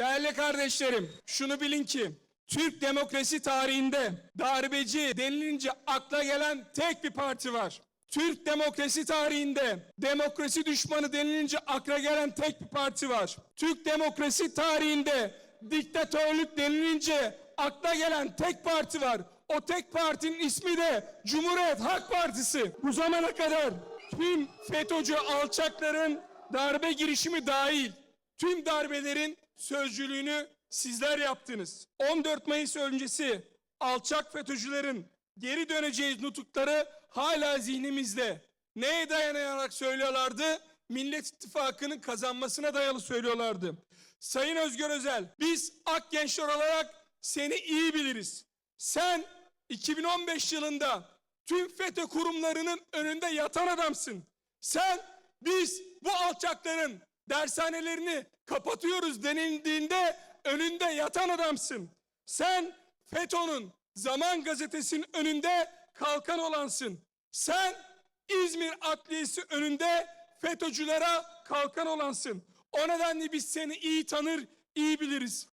Değerli kardeşlerim, şunu bilin ki Türk demokrasi tarihinde darbeci denilince akla gelen tek bir parti var. Türk demokrasi tarihinde demokrasi düşmanı denilince akla gelen tek bir parti var. Türk demokrasi tarihinde diktatörlük denilince akla gelen tek parti var. O tek partinin ismi de Cumhuriyet Halk Partisi. Bu zamana kadar tüm FETÖ'cü alçakların darbe girişimi dahil tüm darbelerin sözcülüğünü sizler yaptınız. 14 Mayıs öncesi alçak FETÖ'cülerin geri döneceğiz nutukları hala zihnimizde. Neye dayanarak söylüyorlardı? Millet İttifakı'nın kazanmasına dayalı söylüyorlardı. Sayın Özgür Özel, biz Ak Gençler olarak seni iyi biliriz. Sen 2015 yılında tüm FETÖ kurumlarının önünde yatan adamsın. Sen biz bu alçakların dershanelerini kapatıyoruz denildiğinde önünde yatan adamsın. Sen FETÖ'nün Zaman Gazetesi'nin önünde kalkan olansın. Sen İzmir Adliyesi önünde FETÖ'cülere kalkan olansın. O nedenle biz seni iyi tanır, iyi biliriz.